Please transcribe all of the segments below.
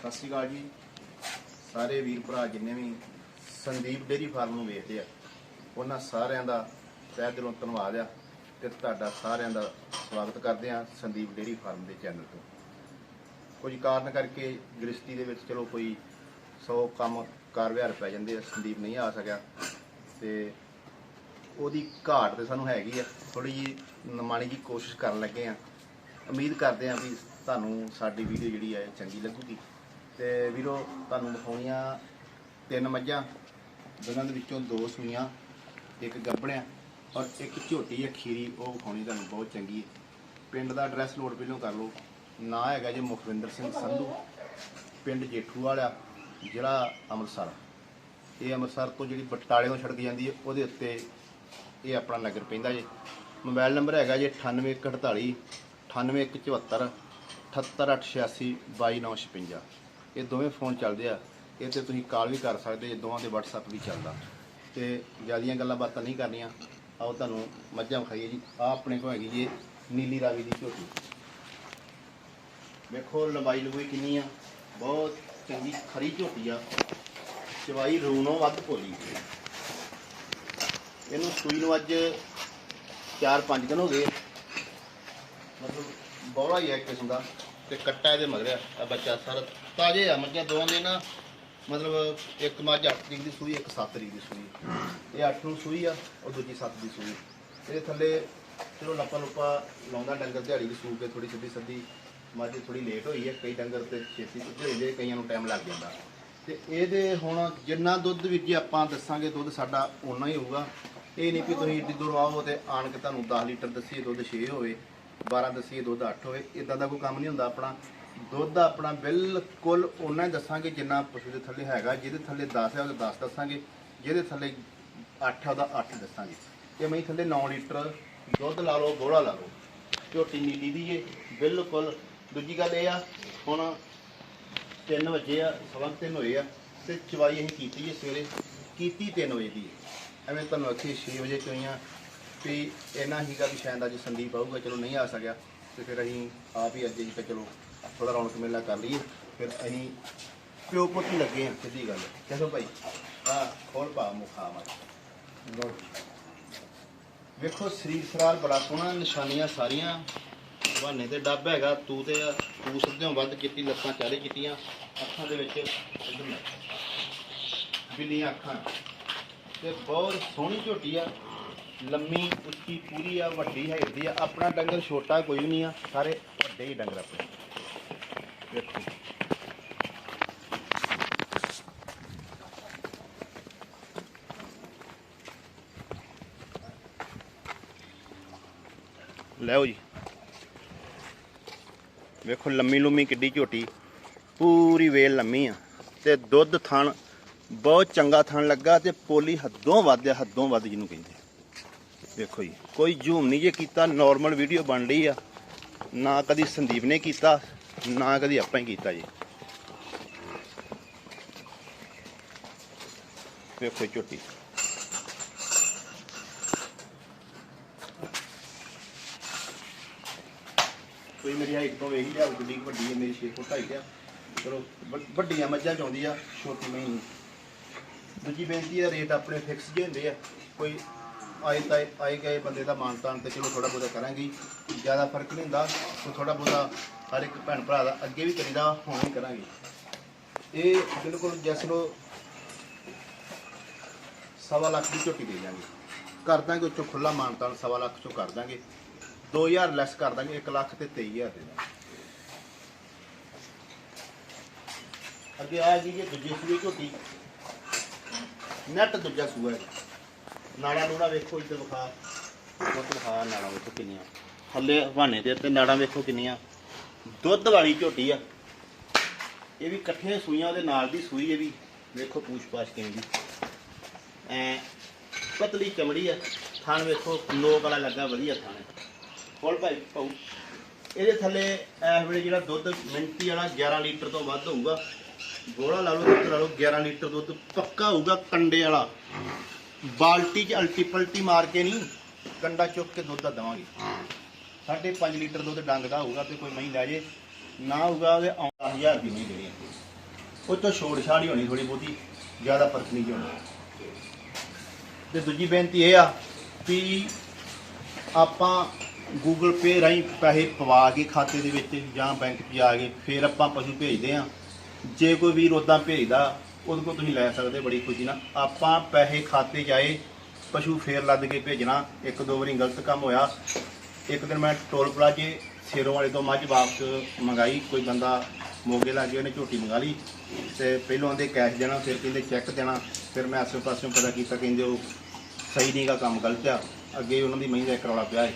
ਸਤਿ ਸ਼੍ਰੀ ਅਕਾਲ ਜੀ। ਸਾਰੇ ਵੀਰ ਭਰਾ ਜਿੰਨੇ ਵੀ ਸੰਦੀਪ ਡੇਰੀ ਫਾਰਮ ਨੂੰ ਵੇਖਦੇ ਆ, ਉਹਨਾਂ ਸਾਰਿਆਂ ਦਾ ਤਹਿ ਦਿਲੋਂ ਧੰਨਵਾਦ ਆ ਤੇ ਤੁਹਾਡਾ ਸਾਰਿਆਂ ਦਾ ਸਵਾਗਤ ਕਰਦੇ ਆ ਸੰਦੀਪ ਡੇਰੀ ਫਾਰਮ ਦੇ ਚੈਨਲ ਤੋਂ। ਕੁਝ ਕਾਰਨ ਕਰਕੇ ਗ੍ਰਸਤੀ ਦੇ ਵਿੱਚ ਚਲੋ ਕੋਈ 100 ਕੰਮ ਕਾਰ ਵਿਹਾਰ ਪੈ ਜਾਂਦੇ ਆ, ਸੰਦੀਪ ਨਹੀਂ ਆ ਸਕਿਆ ਤੇ ਉਹਦੀ ਘਾਟ ਤੇ ਸਾਨੂੰ ਹੈਗੀ ਆ। ਥੋੜੀ ਜੀ ਨਮਾਣੀ ਜੀ ਕੋਸ਼ਿਸ਼ ਕਰਨ ਲੱਗੇ ਆ। ਉਮੀਦ ਕਰਦੇ ਆ ਵੀ ਤੁਹਾਨੂੰ ਸਾਡੀ ਵੀਡੀਓ ਜਿਹੜੀ ਹੈ ਚੰਗੀ ਲੱਗੂਗੀ। ਤੇ ਵੀਰੋ, ਤੁਹਾਨੂੰ ਦਿਖਾਉਣੀਆਂ ਤਿੰਨ ਮੱਝਾਂ। ਦੋਨਾਂ ਦੇ ਵਿੱਚੋਂ ਦੋ ਸੂਈਆਂ, ਇੱਕ ਗੱਭਣਿਆ ਔਰ ਇੱਕ ਝੋਟੀ ਹੈ ਖੀਰੀ, ਉਹ ਵਿਖਾਉਣੀ ਤੁਹਾਨੂੰ ਬਹੁਤ ਚੰਗੀ ਹੈ। ਪਿੰਡ ਦਾ ਐਡਰੈਸ ਨੋਟ ਪਹਿਲਾਂ ਕਰ ਲਓ। ਨਾਂ ਹੈਗਾ ਜੀ ਮੁਖਵਿੰਦਰ ਸਿੰਘ ਸੰਧੂ, ਪਿੰਡ ਜੇਠੂ ਵਾਲਾ, ਜ਼ਿਲ੍ਹਾ ਅੰਮ੍ਰਿਤਸਰ। ਇਹ ਅੰਮ੍ਰਿਤਸਰ ਤੋਂ ਜਿਹੜੀ ਬਟਾਲੇ ਤੋਂ ਸੜਕ ਜਾਂਦੀ ਹੈ, ਉਹਦੇ ਉੱਤੇ ਇਹ ਆਪਣਾ ਨਗਰ ਪੈਂਦਾ ਜੀ। ਮੋਬਾਈਲ ਨੰਬਰ ਹੈਗਾ ਜੀ 9848 98174 78886 22956 ਇਹ ਦੋਵੇਂ ਫੋਨ ਚੱਲਦੇ ਆ। ਇਹ ਤੇ ਤੁਸੀਂ ਕਾਲ ਵੀ ਕਰ ਸਕਦੇ ਜੇ ਦੋਵਾਂ ਦੇ WhatsApp ਵੀ ਚੱਲਦਾ। ਤੇ ਜਿਆਦੀਆਂ ਗੱਲਾਂ ਬਾਤਾਂ ਨਹੀਂ ਕਰਨੀਆਂ। ਆਓ ਤੁਹਾਨੂੰ ਮੱਝਾਂ ਵਿਖਾਈਏ ਜੀ। ਆ ਆਪਣੇ ਕੋਲ ਹੈਗੀ ਜੀ ਨੀਲੀ ਰਾਵੀ ਦੀ ਝੋਟੀ। ਵੇਖੋ, ਲੰਬਾਈ ਲੰਬੂਈ ਕਿੰਨੀ ਆ। ਬਹੁਤ ਚੰਗੀ ਖਰੀ ਝੋਟੀ ਆ। ਚਵਾਈ ਰੂਨੋਂ ਵੱਧ ਭੋਲੀ। ਇਹਨੂੰ ਸੂਈ ਨੂੰ ਅੱਜ 4-5 ਦਿਨ ਹੋ ਗਏ। ਮਤਲਬ ਬੋਲਾ ਹੀ ਹੈ ਇੱਕ ਕਿਸਮ ਦਾ। ਤੇ ਕੱਟਾ ਇਹਦੇ ਮਗਰਿਆ ਆ ਬੱਚਾ ਸਾਰਾ ਤਾਜ਼ੇ ਆ, ਮੱਝਾਂ ਦੋਵਾਂ ਦੇ ਨਾ, ਮਤਲਬ ਇੱਕ ਮੱਝ 8 ਤਰੀਕ ਦੀ ਸੂਈ, ਇੱਕ 7 ਤਰੀਕ ਦੀ ਸੂਈ। ਇਹ 8 ਨੂੰ ਸੂਈ ਆ ਔਰ ਦੂਜੀ 7 ਦੀ ਸੂਈ। ਇਹਦੇ ਥੱਲੇ ਚਲੋ ਲੱਪਾ ਲੁੱਪਾ ਲਾਉਂਦਾ ਡੰਗਰ ਦਿਹਾੜੀ ਦੀ ਸੂ ਕੇ ਥੋੜੀ ਸਿੱਧੀ ਸਿੱਧੀ ਮੱਝ ਥੋੜੀ ਲੇਟ ਹੋਈ ਹੈ ਕਈ ਡੰਗਰ ਤੇ ਛੇਤੀ ਸਿੱਧੇ ਹੁੰਦੇ ਕਈਆਂ ਨੂੰ ਟਾਈਮ ਲੱਗ ਜਾਂਦਾ। ਤੇ ਇਹਦੇ ਹੁਣ ਜਿੰਨਾ ਦੁੱਧ ਵੀ ਜੇ ਆਪਾਂ ਦੱਸਾਂਗੇ, ਦੁੱਧ ਸਾਡਾ ਓਨਾ ਹੀ ਹੋਊਗਾ। ਇਹ ਨਹੀਂ ਕਿ ਤੁਸੀਂ ਇੱਡੀ ਦੂਰ ਆਓ ਤੇ ਆਣ ਕੇ ਤੁਹਾਨੂੰ 10 ਲੀਟਰ ਦੱਸੀਏ, ਦੁੱਧ 6 ਹੋਵੇ। 12 ਦੱਸੀਏ, ਦੁੱਧ 8 ਹੋਵੇ ਇਦਾਂ ਦਾ ਕੋਈ ਕੰਮ ਨਹੀਂ ਹੁੰਦਾ ਆਪਣਾ। ਦੁੱਧ ਆਪਣਾ ਬਿਲਕੁਲ ਓਨਾ ਹੀ ਦੱਸਾਂਗੇ ਜਿੰਨਾ ਪਸ਼ੂ ਦੇ ਥੱਲੇ ਹੈਗਾ। ਜਿਹਦੇ ਥੱਲੇ 10 ਹੈ, ਉਹਦਾ 10 ਦੱਸਾਂਗੇ। ਜਿਹਦੇ ਥੱਲੇ 8 ਹੈ, ਉਹਦਾ 8 ਦੱਸਾਂਗੇ। ਤੇ ਮੈਂ ਥੱਲੇ 9 ਲੀਟਰ ਦੁੱਧ ਲਾ ਲਓ, ਗੋਲਾ ਲਾ ਲਓ। ਝੋਟੀ ਨੀਲੀ ਦੀ ਏ, ਬਿਲਕੁਲ। ਦੂਜੀ ਗੱਲ ਇਹ ਆ, ਹੁਣ 3 ਵਜੇ ਆ, ਸਵਾ ਕੁ ਤਿੰਨ ਹੋਏ ਆ, ਤੇ ਚਵਾਈ ਅਸੀਂ ਕੀਤੀ ਹੈ ਸਵੇਰੇ। ਕੀਤੀ 3 ਵਜੇ ਦੀ ਐਵੇਂ ਤੁਹਾਨੂੰ ਅੱਖੀ 6 ਵਜੇ ਚੋਈਆਂ ਵੀ ਇਹਨਾਂ ਹੀਗਾ ਵੀ ਸ਼ਾਇਦ ਅੱਜ ਸੰਦੀਪ ਆਊਗਾ, ਚਲੋ ਨਹੀਂ ਆ ਸਕਿਆ, ਤੇ ਫਿਰ ਅਸੀਂ ਆਪ ਹੀ ਅੱਜ ਹੀ ਤਾਂ ਚਲੋ ਥੋੜਾ ਰੌਣਕ ਮੇਲਾ ਕਰ ਲਈਏ, ਫਿਰ ਅਸੀਂ ਪਿਓ ਪੁੱਤ ਹੀ ਲੱਗੇ ਆ ਸਿੱਧੀ ਗੱਲ। ਚਲੋ ਭਾਈ ਆ ਖੋਲ ਪਾ ਮੁਖਾ ਮਾ ਵੇਖੋ, ਸਰੀਰ ਸਰਾਰ ਬੜਾ ਸੋਹਣਾ, ਨਿਸ਼ਾਨੀਆਂ ਸਾਰੀਆਂ, ਬਹਾਨੇ ਤੇ ਡੱਬ ਹੈਗਾ, ਤੂੰ ਤੇ ਆ, ਤੂੰ ਸਿੱਧਿਓਂ ਵੱਧ ਕੀਤੀ, ਲੱਤਾਂ ਚਾਰੇ ਕੀਤੀਆਂ, ਅੱਖਾਂ ਦੇ ਵਿੱਚ ਇੱਧਰ ਲੈ। ਬਿੱਲੀਆਂ ਅੱਖਾਂ। ਤੇ ਬਹੁਤ ਸੋਹਣੀ ਝੋਟੀ ਆ। ਲੰਮੀ, ਉੱਚੀ, ਪੂਰੀ ਆ, ਵੱਡੀ ਹੈਗੀ ਆ। ਆਪਣਾ ਡੰਗਰ ਛੋਟਾ ਕੋਈ ਵੀ ਨਹੀਂ ਆ, ਸਾਰੇ ਵੱਡੇ ਹੀ ਡੰਗਰ ਆਪਣੇ। ਵੇਖੋ ਲੈਓ ਜੀ। ਵੇਖੋ, ਲੰਮੀ ਲੁੰਮੀ ਕਿੱਡੀ ਝੋਟੀ। ਪੂਰੀ ਵੇਲ ਲੰਮੀ ਆ। ਤੇ ਦੁੱਧ ਥਣ ਬਹੁਤ ਚੰਗਾ ਥਣ ਲੱਗਾ ਤੇ ਪੋਲੀ ਹੱਦੋਂ ਵੱਧ ਆ, ਹੱਦੋਂ ਵੱਧ ਜਿਹਨੂੰ ਕਹਿੰਦੇ ਵੇਖੋ ਜੀ, ਕੋਈ ਜ਼ੂਮ ਨਹੀਂ ਜੇ ਕੀਤਾ ਨਾਰਮਲ ਵੀਡੀਓ ਬਣ ਰਹੀ ਆ। ਨਾ ਕਦੀ ਸੰਦੀਪ ਨੇ ਕੀਤਾ, ਨਾ ਕਦੀ ਆਪਾਂ ਹੀ ਕੀਤਾ ਜੀ। ਵੇਖੋ ਇਹ ਝੋਟੀ। ਕੋਈ ਮੇਰੀ ਹਾਈਟ ਤੋਂ ਵੇਖ ਲਿਆ ਕਿੰਨੀ ਵੱਡੀ ਹੈ, ਮੇਰੀ 6 ਫੁੱਟ ਹਾਈਟ ਆ। ਚਲੋ ਵੱਡੀਆਂ ਮੱਝਾਂ ਚਾਹੁੰਦੀ ਆ, ਛੋਟੀ ਨਹੀਂ। ਦੂਜੀ ਬੇਨਤੀ ਹੈ ਰੇਟ ਆਪਣੇ ਫਿਕਸ ਜਿਹੇ ਹੁੰਦੇ ਆ। ਕੋਈ ਆਏ ਤਾਂ ਆਏ ਗਏ ਬੰਦੇ ਦਾ ਮਾਨਤਾਨ ਤੇ ਚਲੋ ਥੋੜਾ ਬਹੁਤਾ ਕਰਾਂਗੇ। ਜ਼ਿਆਦਾ ਫ਼ਰਕ ਨਹੀਂ ਹੁੰਦਾ ਸੋ ਥੋੜਾ ਬਹੁਤਾ ਹਰ ਇੱਕ ਭੈਣ ਭਰਾ ਦਾ ਅੱਗੇ ਵੀ ਕਰੀਦਾ, ਹੁਣ ਵੀ ਕਰਾਂਗੇ। ਇਹ ਬਿਲਕੁਲ ਜਿਸ ਸਵਾ ਲੱਖ ਦੀ ਝੋਟੀ ਦੇ ਦਾਂਗੇ ਕਰ ਦਾਂਗੇ ਉੱਚੋਂ ਖੁੱਲਾ ਮਾਨਤਾਨ ਸਵਾ ਲੱਖ ਚੋਂ ਕਰ ਦਾਂਗੇ। 2000 ਲੈਸ ਕਰ ਦਾਂਗੇ 1 ਲੱਖ ਤੇ 23000 ਦੇ ਦਾਂਗੇ। ਅੱਗੇ ਆ ਜੀ, ਇਹ ਦੂਜੀ ਸੂਈ ਝੋਟੀ। ਨੈਟ ਦੂਜਾ ਸੂਆ ਹੈ। ਨਾੜਾ ਨੂੜਾ ਵੇਖੋ ਇੱਧਰ ਵਿਖਾ। ਦੁੱਧ ਵਿਖਾ ਨਾੜਾ ਵੇਖੋ ਕਿੰਨੀਆਂ। ਥੱਲੇ ਹਵਾਨੇ ਦੇ ਉੱਤੇ ਨਾੜਾਂ ਵੇਖੋ ਕਿੰਨੀਆਂ। ਦੁੱਧ ਵਾਲੀ ਝੋਟੀ ਆ। ਇਹ ਵੀ ਇਕੱਠੀਆਂ ਸੂਈਆਂ, ਉਹਦੇ ਨਾਲ ਦੀ ਸੂਈ ਇਹ ਵੀ। ਵੇਖੋ ਪੂਛ ਪਾਛ ਕਿਵੇਂ ਦੀ ਐ ਪਤਲੀ ਚਮੜੀ ਆ। ਥਣ ਵੇਖੋ ਲੋਕ ਵਾਲਾ ਲੱਗਾ, ਵਧੀਆ ਥਣ ਫੁੱਲ ਭਾਈ ਪਾਉ ਇਹਦੇ ਥੱਲੇ ਇਸ ਵੇਲੇ ਜਿਹੜਾ ਦੁੱਧ ਮਿੰਟੀ ਵਾਲਾ 11 ਲੀਟਰ ਤੋਂ ਵੱਧ ਹੋਊਗਾ। ਗੋਲਾ ਲਾ ਲਓ, ਦੁੱਧ ਲਾ ਲਓ 11 ਲੀਟਰ ਦੁੱਧ ਪੱਕਾ ਹੋਊਗਾ ਕੰਡੇ ਵਾਲਾ। ਬਾਲਟੀ 'ਚ ਅਲਟੀ ਪਲਟੀ ਮਾਰ ਕੇ ਨਹੀਂ ਕੰਡਾ ਚੁੱਕ ਕੇ ਦੁੱਧ ਦਾ ਦੇਵਾਂਗੇ। ਸਾਢੇ 5 ਲੀਟਰ ਦੁੱਧ ਡੰਗ ਦਾ ਹੋਊਗਾ ਤੇ ਕੋਈ ਮਹੀਂ ਲੈ ਜੇ ਨਾ ਹੋਊਗਾ ਉਹਦੇ 10000 ਦੀ ਨਹੀਂ ਦੇਣੀ ਉਹ ਤੋਂ ਛੋੜ ਛਾੜ ਹੀ ਹੋਣੀ ਥੋੜੀ ਬਹੁਤੀ ਜ਼ਿਆਦਾ ਫ਼ਰਕ ਨਹੀਂ ਹੋਣਾ ਤੇ ਦੂਜੀ ਬੇਨਤੀ ਇਹ ਆ ਵੀ ਆਪਾਂ ਗੂਗਲ ਪੇ ਰਾਹੀਂ ਪੈਸੇ ਪਵਾ ਕੇ ਖਾਤੇ ਦੇ ਵਿੱਚ ਜਾਂ ਬੈਂਕ 'ਚ ਜਾ ਕੇ ਫਿਰ ਆਪਾਂ ਪਸ਼ੂ ਭੇਜਦੇ ਆ ਜੇ ਕੋਈ ਵੀਰ ਉਦਾਂ ਭੇਜਦਾ ਉਹਦੇ ਕੋਲ ਤੁਸੀਂ ਲੈ ਸਕਦੇ ਬੜੀ ਖੁਸ਼ੀ ਨਾਲ। ਆਪਾਂ ਪੈਸੇ ਖਾਤੇ 'ਚ ਆਏ ਪਸ਼ੂ ਫੇਰ ਲੱਦ ਕੇ ਭੇਜਣਾ। ਇੱਕ ਦੋ ਵਾਰੀ ਗਲਤ ਕੰਮ ਹੋਇਆ। ਇੱਕ ਦਿਨ ਮੈਂ ਟੋਲ ਪਲਾਜ਼ੇ ਸ਼ੇਰੋਂ ਵਾਲੇ ਤੋਂ ਮੱਝ ਵਾਪਸ ਮੰਗਾਈ। ਕੋਈ ਬੰਦਾ ਮੋਗੇ ਲਾ ਕੇ ਉਹਨੇ ਝੋਟੀ ਮੰਗਾ ਲਈ ਤੇ ਪਹਿਲਾਂ ਉਹਦੇ ਕੈਸ਼ ਦੇਣਾ, ਫਿਰ ਕਹਿੰਦੇ ਚੈੱਕ ਦੇਣਾ। ਫਿਰ ਮੈਂ ਆਸੇ ਪਾਸਿਓਂ ਪਤਾ ਕੀਤਾ, ਕਹਿੰਦੇ ਉਹ ਸਹੀ ਨਹੀਂਗਾ, ਕੰਮ ਗਲਤ ਆ। ਅੱਗੇ ਉਹਨਾਂ ਦੀ ਮਹੀਂ ਦਾ ਇੱਕ ਰੌਲਾ ਪਿਆ ਹੈ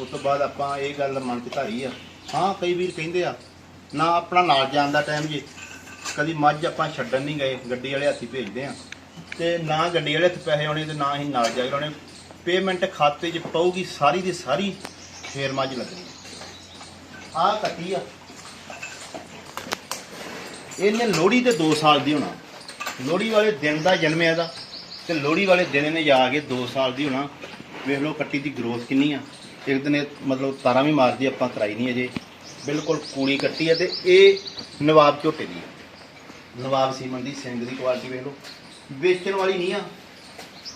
ਉਸ ਤੋਂ ਬਾਅਦ ਆਪਾਂ ਇਹ ਗੱਲ ਮਨ 'ਚ ਧਾਰੀ ਆ। ਹਾਂ, ਕਈ ਵੀਰ ਕਹਿੰਦੇ ਆ, ਨਾ ਆਪਣਾ ਨਾਲ ਜਾਣ ਦਾ ਟਾਈਮ ਜੀ। ਕਦੀ ਮੱਝ ਆਪਾਂ ਛੱਡਣ ਨਹੀਂ ਗਏ, ਗੱਡੀ ਵਾਲੇ ਹੱਥੀ ਭੇਜਦੇ ਆ ਤੇ ਨਾ ਗੱਡੀ ਵਾਲੇ ਹੱਥ ਪੈਸੇ ਆਉਣੇ ਤੇ ਨਾ ਹੀ ਨਾਲ ਜਾਏ ਆਉਣੇ ਪੇਮੈਂਟ ਖਾਤੇ 'ਚ ਪਊਗੀ ਸਾਰੀ ਦੀ ਸਾਰੀ, ਫੇਰ ਮੱਝ ਲੱਗਣੀ। ਆ ਕੱਟੀ ਆ। ਇਹਨੇ ਲੋਹੜੀ ਤੇ 2 ਸਾਲ ਦੀ ਹੋਣਾ। ਲੋਹੜੀ ਵਾਲੇ ਦਿਨ ਦਾ ਜਨਮਿਆ ਇਹਦਾ। ਤੇ ਲੋਹੜੀ ਵਾਲੇ ਦਿਨ ਇਹਨੇ ਜਾ ਕੇ 2 ਸਾਲ ਦੀ ਹੋਣਾ। ਵੇਖ ਲਓ ਕੱਟੀ ਦੀ ਗਰੋਥ ਕਿੰਨੀ ਆ। ਇੱਕ ਦਿਨ ਇਹ ਮਤਲਬ ਤਾਰਾਂ ਵੀ ਮਾਰਦੀ, ਆਪਾਂ ਕਰਾਈ ਨਹੀਂ ਅਜੇ। ਬਿਲਕੁਲ ਕੂੜੀ ਕੱਟੀ ਆ ਤੇ ਇਹ ਨਵਾਬ ਝੋਟੇ ਦੀ ਆ। ਨਵਾਬ ਸੀਮਨ ਦੀ ਸਿੰਗ ਦੀ ਕੁਆਲਿਟੀ ਵੇਖ ਲਓ। ਵੇਚਣ ਵਾਲੀ ਨਹੀਂ ਆ।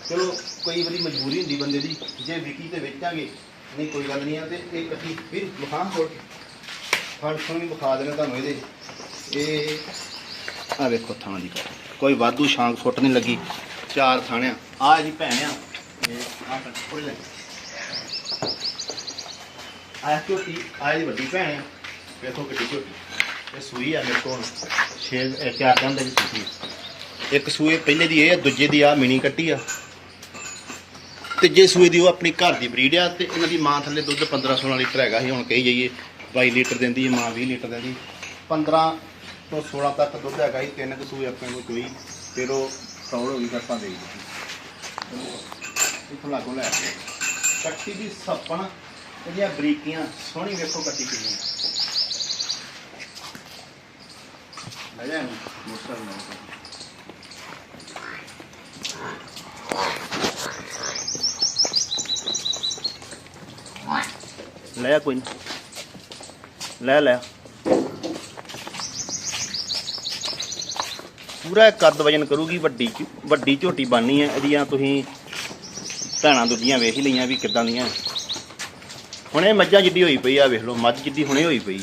ਚਲੋ, ਕਈ ਵਾਰੀ ਮਜਬੂਰੀ ਹੁੰਦੀ ਬੰਦੇ ਦੀ। ਜੇ ਵਿਕੀ ਤੇ ਵੇਚਾਂਗੇ, ਨਹੀਂ, ਕੋਈ ਗੱਲ ਨਹੀਂ ਆ। ਤੇ ਇਹ ਕੱਟੀ ਫਿਰ ਵਿਖਾ ਫੜ ਫੰਕਸ਼ਨ ਵੀ ਵਿਖਾ ਦੇਣਾ ਤੁਹਾਨੂੰ ਇਹਦੇ। ਇਹ ਆ ਵੇਖੋ ਥਾਂ ਦੀ ਕੋਈ ਵਾਧੂ ਸ਼ਾਂਕ ਫੁੱਟ ਨਹੀਂ ਲੱਗੀ। ਚਾਰ ਥਾਣਿਆਂ। ਆ ਇਹਦੀ ਭੈਣ ਆ। ਇਹ ਆ ਕੱਟ ਲੈ ਆ ਝੋਟੀ ਆ ਵੱਡੀ ਭੈਣ ਆ। ਵੇਖੋ ਕਿੱਡੀ ਝੋਟੀ। ਇਹ ਸੂਈ ਆ ਮੇਰੇ ਕੋਲ। ਛੇ, ਇਹ ਚਾਰ ਦੰਦ ਦੀ ਸੂਈ ਇੱਕ ਸੂਏ ਪਹਿਲੇ ਦੀ ਇਹ ਆ, ਦੂਜੇ ਦੀ ਆ ਮਿਨੀ ਕੱਟੀ ਆ। ਤੀਜੇ ਸੂਏ ਦੀ ਉਹ ਆਪਣੀ ਘਰ ਦੀ ਬਰੀਡ ਆ ਤੇ ਇਹਨਾਂ ਦੀ ਮਾਂ ਥੱਲੇ ਦੁੱਧ 15 16 ਲੀਟਰ ਹੈਗਾ ਸੀ, ਹੁਣ ਕਹੀ ਜਾਈਏ 22 ਲੀਟਰ ਦਿੰਦੀ ਹੈ ਮਾਂ 20 ਲੀਟਰ ਦਿੰਦੀ। 15 ਤੋਂ 16 ਤੱਕ ਦੁੱਧ ਹੈਗਾ ਸੀ, ਤਿੰਨ ਕੁ ਸੂਏ ਆਪਣੇ ਨੂੰ ਚੋਈ ਫਿਰ ਉਹ ਸੌੜ ਹੋ ਗਈ ਫਿਰ ਆਪਾਂ ਦੇ ਦਿੱਤੀ। ਇਥੋਂ ਲਾਗੋਂ ਲੈ ਆਏ। ਕੱਟੀ ਦੀ ਸੱਪਣ, ਇਹਦੀਆਂ ਬਰੀਕੀਆਂ ਸੋਹਣੀ ਵੇਖੋ ਕੱਟੀ ਕਿੰਨੀ ਲੈ ਜਾ ਇਹਨੂੰ, ਮੋਟਰ ਨਾਲ ਲੈ ਕੋਈ ਨੀ। ਲੈ ਲੈ ਪੂਰਾ ਕੱਦ ਵਜਨ ਕਰੂਗੀ ਵੱਡੀ ਵੱਡੀ ਝੋਟੀ ਬਾਨੀ ਹੈ ਇਹਦੀਆਂ ਤੁਸੀਂ ਭੈਣਾਂ ਦੂਜੀਆਂ ਵੇਖ ਲਈਆਂ ਵੀ ਕਿੱਦਾਂ ਦੀਆਂ। ਹੁਣੇ ਮੱਝਾਂ ਜਿੱਡੀ ਹੋਈ ਪਈ ਆ ਵੇਖ ਲਓ ਮੱਝ ਜਿੱਡੀ ਹੁਣੇ ਹੋਈ ਪਈ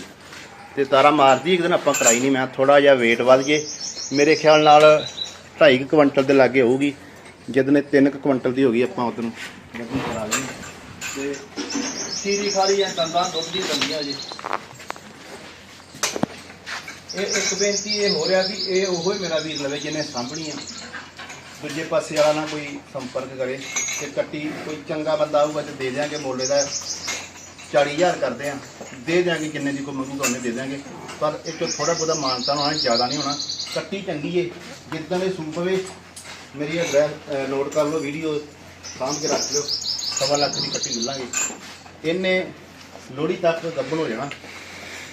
ਤੇ ਤਾਰਾ ਮਾਰਦੀ, ਇੱਕ ਦਿਨ ਆਪਾਂ ਕਰਾਈ ਨਹੀਂ ਮੈਂ ਥੋੜਾ ਜਿਹਾ weight ਵੱਧ ਜੇ ਮੇਰੇ ਖਿਆਲ ਨਾਲ 2.5 ਕੁਇੰਟਲ ਦੇ ਲਾਗੇ ਹੋਊਗੀ। ਜਦ ਨੇ 3 ਕੁਇੰਟਲ ਦੀ ਹੋ ਗਈ ਆਪਾਂ ਉਦੋਂ ਜਦ ਕਰਾ ਲਈ। ਤੇ ਸੀਰੀ ਖਾਲੀ ਜਾਂ ਦੰਦਾਂ ਦੁੱਧ ਦੀ ਦੰਦੀਆਂ ਜੀ। ਇਹ ਇੱਕ ਬੇਨਤੀ ਇਹ ਹੋ ਰਿਹਾ ਵੀ ਇਹ ਉਹੋ ਹੀ ਮੇਰਾ ਵੀਰ ਲਵੇ ਜਿਹਨੇ ਸਾਂਭਣੀ ਆ। ਦੂਜੇ ਪਾਸੇ ਵਾਲਾ ਨਾ ਕੋਈ ਸੰਪਰਕ ਕਰੇ ਤੇ ਕੱਟੀ, ਕੋਈ ਚੰਗਾ ਬੰਦਾ ਆਊਗਾ ਤੇ ਦੇ ਦਿਆਂਗੇ, ਮੋਲੇ ਦਾ 40000 ਕਰਦੇ ਆ। ਦੇ ਦਿਆਂਗੇ, ਜਿੰਨੇ ਦੀ ਕੋਈ ਮੰਗੂਗਾ ਉਹਨੇ ਦੇ ਦਿਆਂਗੇ। ਪਰ ਇੱਕ ਚੋਂ ਥੋੜਾ ਬਹੁਤਾ ਮਾਨਤਾ ਹੋਣਾ ਜ਼ਿਆਦਾ ਨਹੀਂ ਹੋਣਾ। ਕੱਟੀ ਚੰਗੀ ਏ, ਜਿੱਦਾਂ ਦੇ ਸੂਪ ਹੋਵੇ, ਮੇਰੀ ਇਹ ਨੋਟ ਕਰ ਲਓ ਵੀਡੀਓ ਸਾਂਭ ਕੇ ਰੱਖ ਲਿਓ, ਸਵਾ ਲੱਖ ਦੀ ਕੱਟੀ ਮਿਲਾਂਗੇ। ਇਹਨੇ ਲੋਹੜੀ ਤੱਕ ਦੱਬਣ ਹੋ ਜਾਣਾ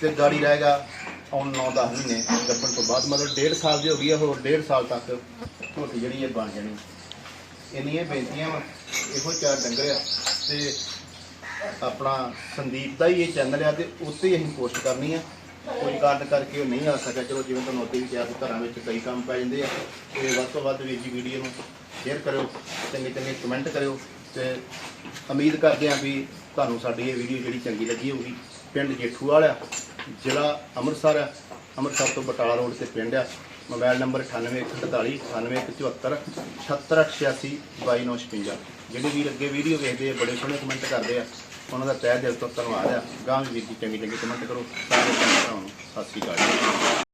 ਤੇ ਗਾੜੀ ਰਹੇਗਾ ਹੁਣ 9-10 ਮਹੀਨੇ ਦੱਬਣ ਤੋਂ ਬਾਅਦ। ਮਤਲਬ 1.5 ਸਾਲ ਦੀ ਹੋ ਗਈ ਆ, ਹੋਰ 1.5 ਸਾਲ ਤੱਕ ਝੋਟੀ ਜਿਹੜੀ ਹੈ ਬਣ ਜਾਣੀ। ਇੰਨੀਆਂ ਬੇਨਤੀਆਂ ਵਾ, ਇਹੋ ਚਾਰ ਡੰਗਰ ਆ ਤੇ ਆਪਣਾ ਸੰਦੀਪ ਦਾ ਹੀ ਇਹ ਚੈਨਲ ਆ ਤੇ ਉੱਤੇ ਹੀ ਅਸੀਂ ਪੋਸਟ ਕਰਨੀ ਆ। ਕੋਈ ਕਾਰਨ ਕਰਕੇ ਉਹ ਨਹੀਂ ਆ ਸਕਿਆ। ਚਲੋ ਜਿਵੇਂ ਤੁਹਾਨੂੰ ਉੱਤੇ ਵੀ ਕਿਹਾ ਕਿ ਘਰਾਂ ਵਿੱਚ ਕਈ ਕੰਮ ਪੈ ਜਾਂਦੇ ਆ। ਤੇ ਵੱਧ ਤੋਂ ਵੱਧ ਵੀਰ ਜੀ ਵੀਡੀਓ ਨੂੰ ਸ਼ੇਅਰ ਕਰਿਓ, ਚੰਗੇ ਚੰਗੇ ਕਮੈਂਟ ਕਰਿਓ ਤੇ ਉਮੀਦ ਕਰਦੇ ਆ ਵੀ ਤੁਹਾਨੂੰ ਸਾਡੀ ਇਹ ਵੀਡੀਓ ਜਿਹੜੀ ਚੰਗੀ ਲੱਗੀ ਹੋਊਗੀ। ਪਿੰਡ ਜੇਠੂ ਵਾਲਾ ਜ਼ਿਲ੍ਹਾ ਅੰਮ੍ਰਿਤਸਰ ਆ। ਅੰਮ੍ਰਿਤਸਰ ਤੋਂ ਬਟਾਲਾ ਰੋਡ ਤੇ ਪਿੰਡ ਆ। ਮੋਬਾਈਲ ਨੰਬਰ 9848 9874 7886 2296 ਜਿਹੜੇ ਵੀਰ ਅੱਗੇ ਵੀਡੀਓ ਵੇਖਦੇ ਆ, ਬੜੇ ਸੋਹਣੇ ਕਮੈਂਟ ਕਰਦੇ ਆ। ਉਹਨਾਂ ਦਾ ਤਹਿ ਦਿਲ ਤੋਂ ਧੰਨਵਾਦ ਆ। ਗਾਂ ਵੀ ਵੀਰ ਜੀ ਚੰਗੀ ਚੰਗੀ ਕਮੈਂਟ ਕਰੋ। ਸਾਰੇ ਭੈਣ ਭਰਾਵਾਂ ਨੂੰ ਸਤਿ ਸ਼੍ਰੀ ਅਕਾਲ